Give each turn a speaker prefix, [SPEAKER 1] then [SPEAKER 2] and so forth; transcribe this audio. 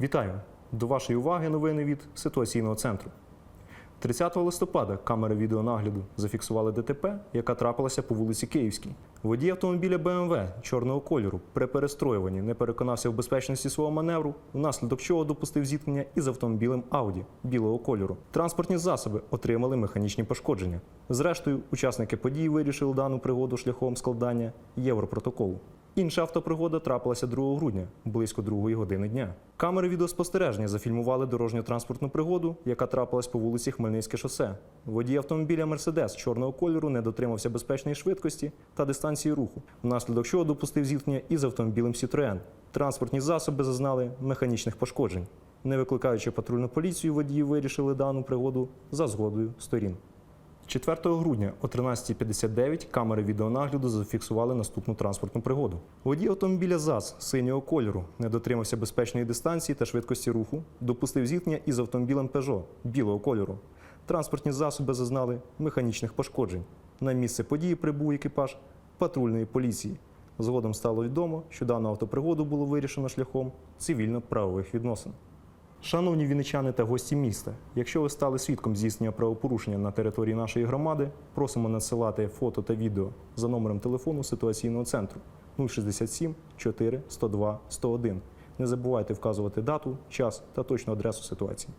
[SPEAKER 1] Вітаю! До вашої уваги новини від ситуаційного центру. 30 листопада камери відеонагляду зафіксували ДТП, яка трапилася по вулиці Київській. Водій автомобіля БМВ чорного кольору при перестроюванні не переконався в безпечності свого маневру, внаслідок чого допустив зіткнення із автомобілем Ауді білого кольору. Транспортні засоби отримали механічні пошкодження. Зрештою, учасники події вирішили дану пригоду шляхом складання європротоколу. Інша автопригода трапилася 2 грудня, близько 2 години дня. Камери відеоспостереження зафільмували дорожньо-транспортну пригоду, яка трапилась по вулиці Хмельницьке шосе. Водій автомобіля Мерседес чорного кольору не дотримався безпечної швидкості та дистанції руху, внаслідок чого допустив зіткнення із автомобілем Citroën. Транспортні засоби зазнали механічних пошкоджень. Не викликаючи патрульну поліцію, водії вирішили дану пригоду за згодою сторін. 4 грудня о 13.59 камери відеонагляду зафіксували наступну транспортну пригоду. Водій автомобіля ЗАЗ синього кольору не дотримався безпечної дистанції та швидкості руху, допустив зіткнення із автомобілем Peugeot білого кольору. Транспортні засоби зазнали механічних пошкоджень. На місце події прибув екіпаж патрульної поліції. Згодом стало відомо, що дану автопригоду було вирішено шляхом цивільно-правових відносин. Шановні віничани та гості міста, якщо ви стали свідком здійснення правопорушення на території нашої громади, просимо надсилати фото та відео за номером телефону ситуаційного центру 067 4 102 101. Не забувайте вказувати дату, час та точну адресу ситуації.